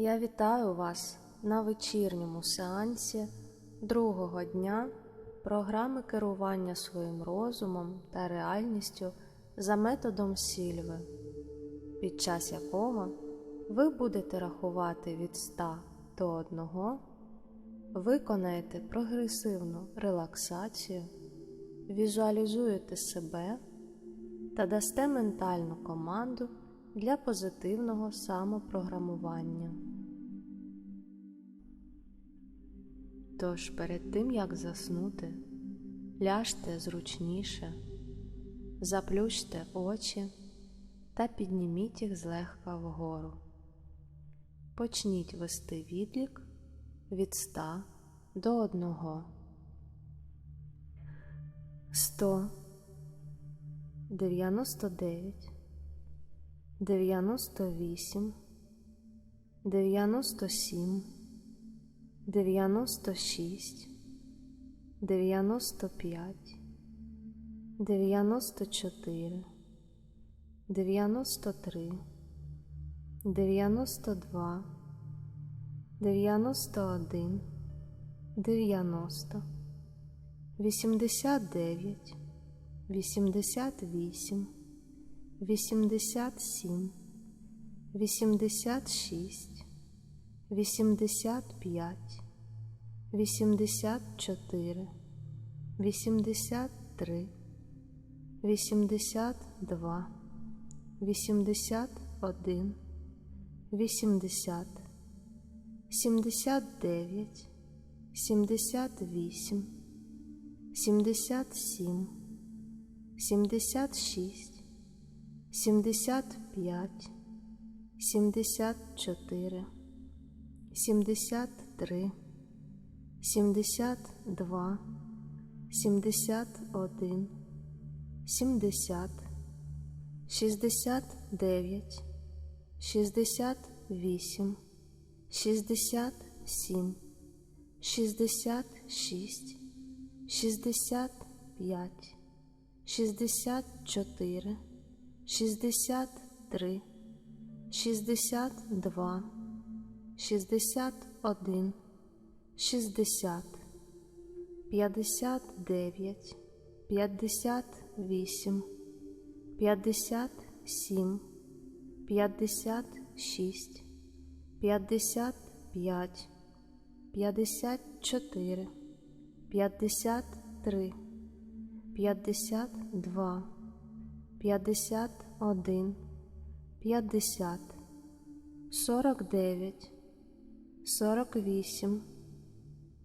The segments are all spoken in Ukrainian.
Я вітаю вас на вечірньому сеансі другого дня програми керування своїм розумом та реальністю за методом Сільви, під час якого ви будете рахувати від 100 до 1, виконаєте прогресивну релаксацію, візуалізуєте себе та дасте ментальну команду для позитивного самопрограмування. Тож перед тим як заснути, ляжте зручніше, заплющте очі та підніміть їх злегка вгору. Почніть вести відлік від 100 до 1. 100 99 98 97 96 95 94 93 92 91 90 89 88 87 86 85 84 83 82 81 80 79 78 77 76 75 74 73 72 71 70 69 68 67 66 65 64 63 62 61 60 59 58 57 56 55 54 53 52 51 50 49 48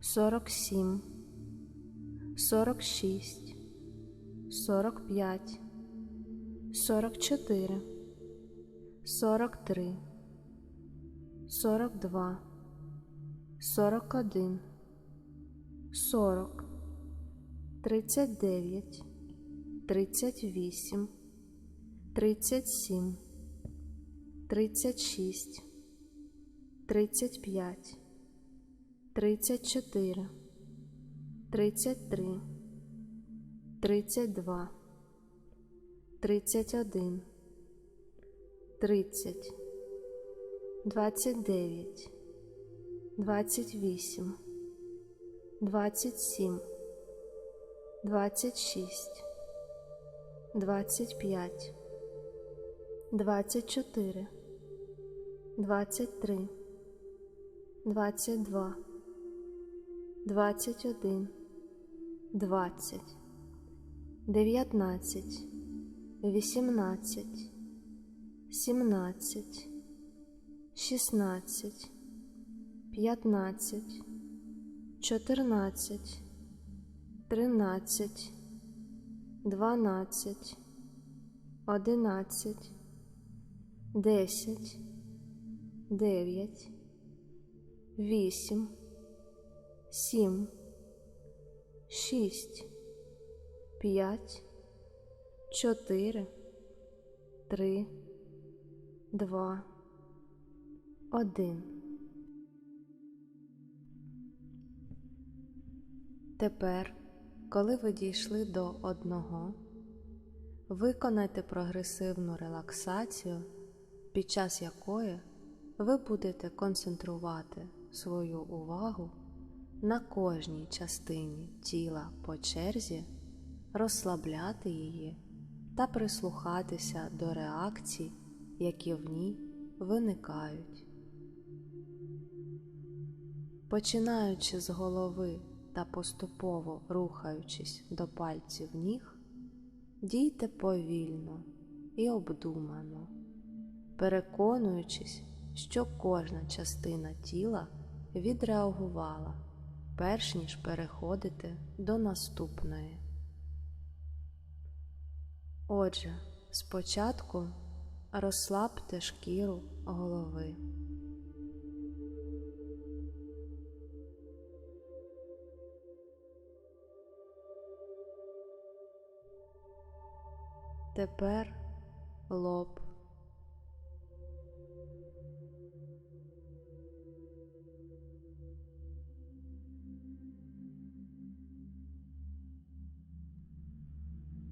47 46 45 44 43 42 41 40 39 38 37 36 35 34 33 32 31 30 29 28 27 26 25 24 23 22 21 20 19 18 17 16 15 14 13 12 11 10 9 8 7 6 5 4 3 2 1 Тепер, коли ви дійшли до одного, виконайте прогресивну релаксацію, під час якої ви будете концентрувати свою увагу на кожній частині тіла по черзі, розслабляти її та прислухатися до реакцій, які в ній виникають. Починаючи з голови та поступово рухаючись до пальців ніг, дійте повільно і обдумано, переконуючись, що кожна частина тіла відреагувала, перш ніж переходити до наступної. Отже, спочатку розслабте шкіру голови. Тепер лоб.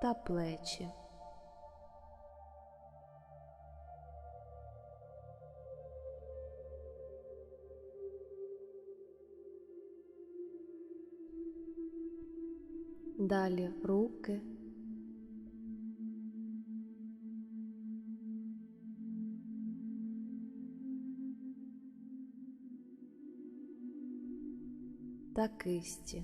Та плечі. Далі руки. та кисті.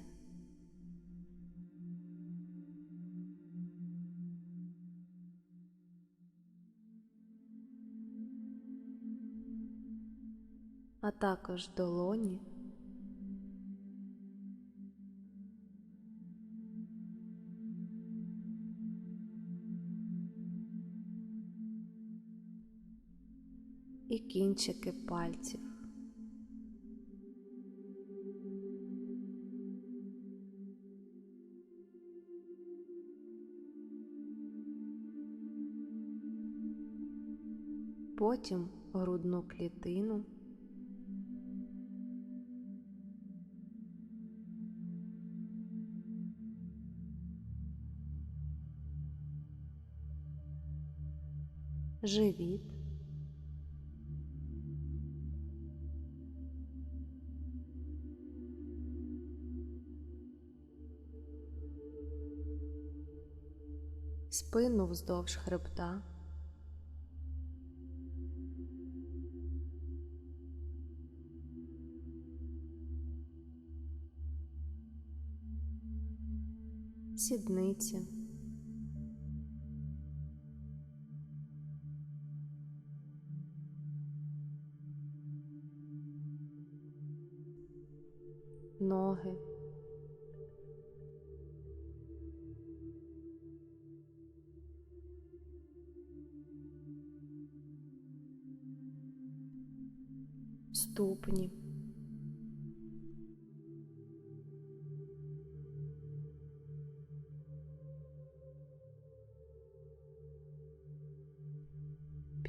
Також долоні. І кінчики пальців. потім грудну клітину. Живіт. Спину вздовж хребта. сідниці. Ноги. Ступні.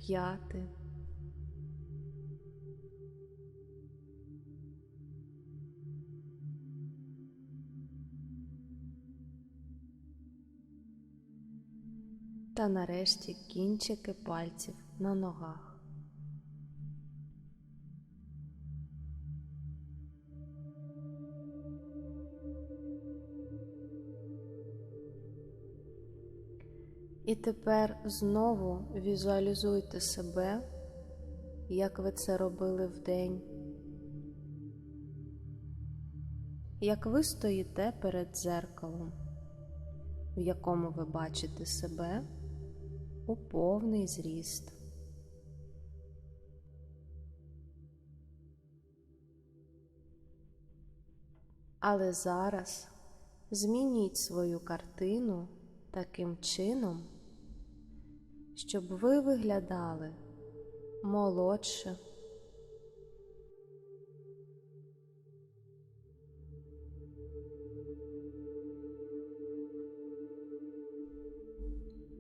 п'яти. Та нарешті кінчики пальців на ногах. І тепер знову візуалізуйте себе, як ви це робили вдень, як ви стоїте перед дзеркалом, в якому ви бачите себе у повний зріст. Але зараз змініть свою картину таким чином, щоб ви виглядали молодше.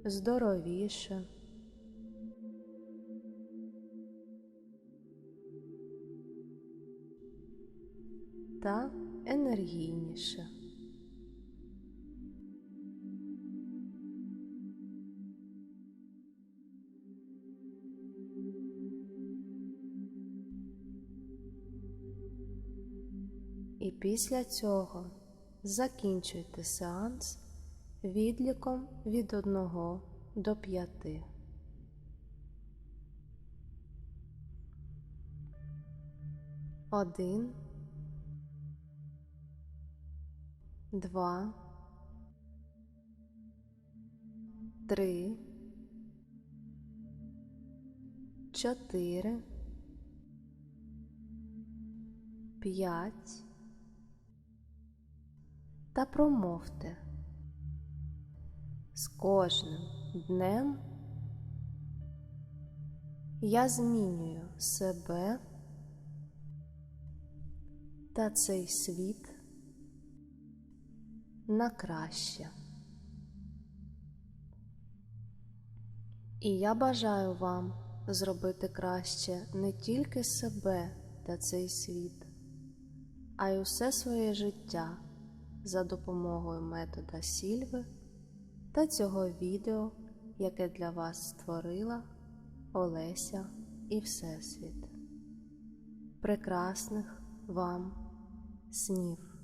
Здоровіше. Та енергійніше. І після цього закінчуйте сеанс відліком від 1 до 5. Один, два, три, чотири, п'ять. Та промовте. З кожним днем я змінюю себе та цей світ на краще. І я бажаю вам зробити краще не тільки себе та цей світ, а й усе своє життя за допомогою метода Сільви та цього відео, яке для вас створила Олеся і Всесвіт. Прекрасних вам снів!